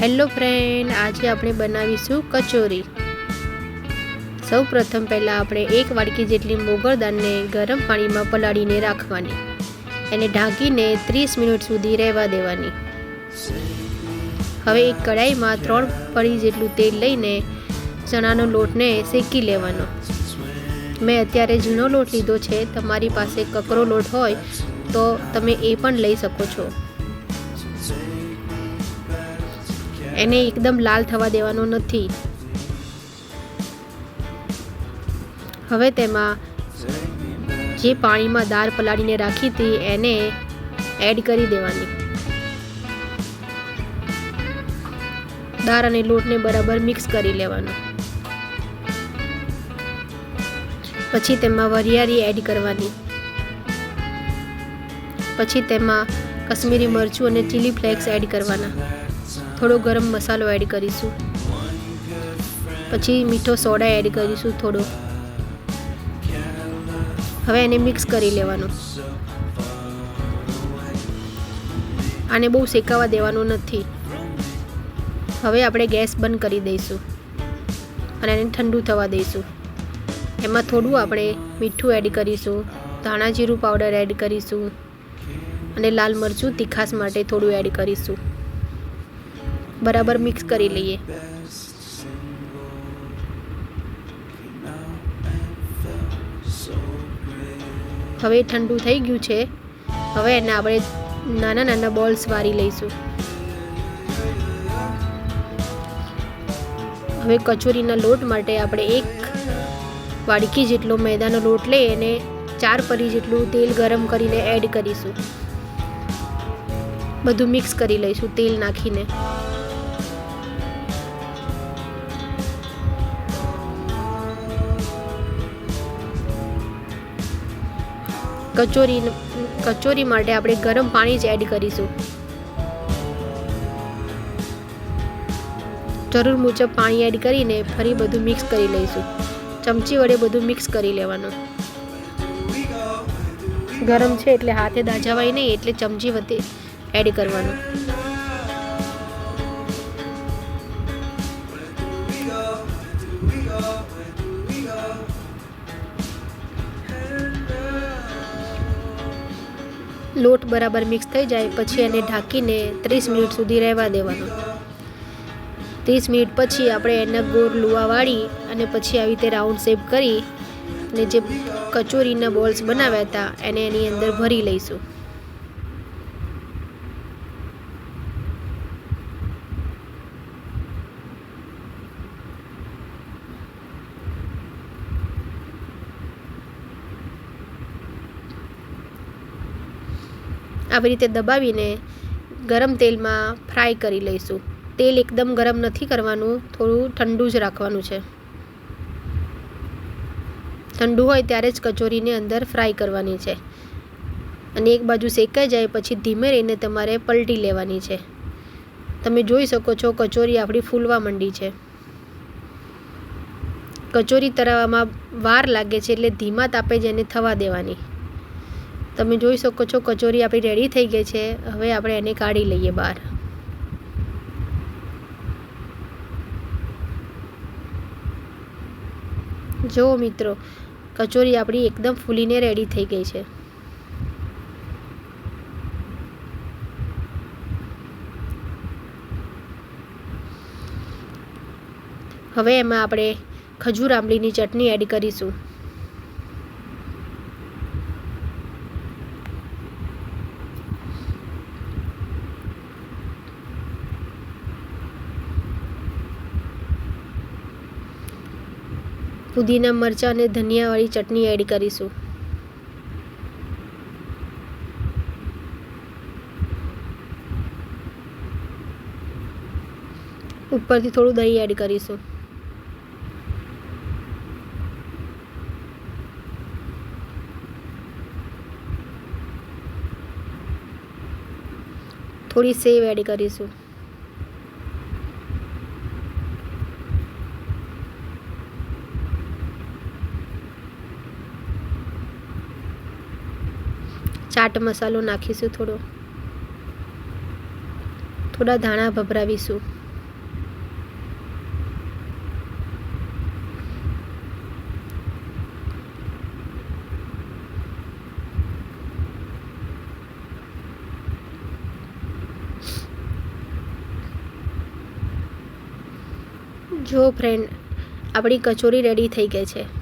Hello friend, આજે આપણે બનાવીશું કચોરી. સૌ પ્રથમ પહેલાં આપણે એક વાડકી જેટલી મોગર ગરમ પાણીમાં પલાળીને રાખવાની. એને ઢાંકીને ત્રીસ મિનિટ સુધી રહેવા દેવાની. હવે એક કઢાઈમાં ત્રણ પડી જેટલું તેલ લઈને ચણાનો લોટને શેકી લેવાનો. મેં અત્યારે ઝીણો લોટ લીધો છે, તમારી પાસે કકરો લોટ હોય તો તમે એ પણ લઈ શકો છો. એને એકદમ લાલ થવા દેવાનો નથી. હવે તેમાં જે પાણીમાં દાળ પલાળીને રાખી હતી, એને એડ કરી દેવાની. દાળ અને લોટને બરાબર મિક્સ કરી લેવાનો. પછી તેમાં વરિયાળી એડ કરવાની. પછી તેમાં કશ્મીરી મરચું અને ચીલી ફ્લેક્સ એડ કરવાના. થોડો ગરમ મસાલો એડ કરીશું. પછી મીઠો સોડા એડ કરીશું થોડો. હવે એને મિક્સ કરી લેવાનું. આને બહુ શેકાવા દેવાનું નથી. હવે આપણે ગેસ બંધ કરી દઈશું. અને એને ઠંડુ થવા દઈશું. એમાં થોડું આપણે મીઠું એડ કરીશું, ધાણા જીરું પાવડર એડ કરીશું, અને લાલ મરચું તીખાસ માટે થોડું એડ કરીશું. બરાબર મિક્સ કરી લઈએ. હવે ઠંડુ થઈ ગયું છે. હવે એને આપણે નાના નાના બોલ્સ વારી લઈશું. હવે કચોરીના લોટ માટે આપણે એક વાડકી જેટલો મેદાનો લોટ લઈ અને ચાર પરી જેટલું તેલ ગરમ કરીને એડ કરીશું. બધું મિક્સ કરી લઈશું તેલ નાખીને. કચોરી કચોરી માટે આપણે ગરમ પાણી જ એડ કરીશું. જરૂર મુજબ પાણી એડ કરીને ફરી બધું મિક્સ કરી લઈશું. ચમચી વડે બધું મિક્સ કરી લેવાનું. ગરમ છે એટલે હાથે દાજાવાય નહીં એટલે ચમચી વડે એડ કરવાનું. લોટ બરાબર મિક્સ થઈ જાય, પછી એને ઢાંકીને ત્રીસ મિનિટ સુધી રહેવા દેવાનું. ત્રીસ મિનિટ પછી આપણે એને ગોળ લુવા વાળી અને પછી આવી રીતે રાઉન્ડ શેપ કરી અને જે કચોરીના બોલ્સ બનાવ્યા હતા, એને એની અંદર ભરી લઈશું. આવી રીતે દબાવીને ગરમ તેલમાં ફ્રાય કરી લઈશું. તેલ એકદમ ગરમ નથી કરવાનું, થોડું ઠંડુ જ રાખવાનું છે. ઠંડુ હોય ત્યારે જ કચોરીને અંદર ફ્રાય કરવાની છે. અને એક બાજુ શેકાઈ જાય પછી ધીમે રહીને તમારે પલટી લેવાની છે. તમે જોઈ શકો છો કચોરી આપણી ફૂલવા માંડી છે. કચોરી તરાવવામાં વાર લાગે છે એટલે ધીમા તાપે જ એને થવા દેવાની. તમે જોઈ શકો છો કચોરી આપણી રેડી થઈ ગઈ છે. હવે આપણે એને કાઢી લઈએ બહાર. જુઓ મિત્રો, કચોરી આપણી એકદમ ફૂલીને રેડી થઈ ગઈ છે. હવે એમાં આપણે ખજૂર આંબલીની ચટણી એડ કરીશું. પુદીના મરચાં અને ધનિયાવાળી ચટણી એડ કરીશું. ઉપરથી થોડું દહીં એડ કરીશું. થોડી સેવ એડ કરીશું. ચાટ મસાલો નાખીશું થોડો. થોડા ધાણા ભભરાવીશું. જો ફ્રેન્ડ આપણી કચોરી રેડી થઈ ગઈ છે.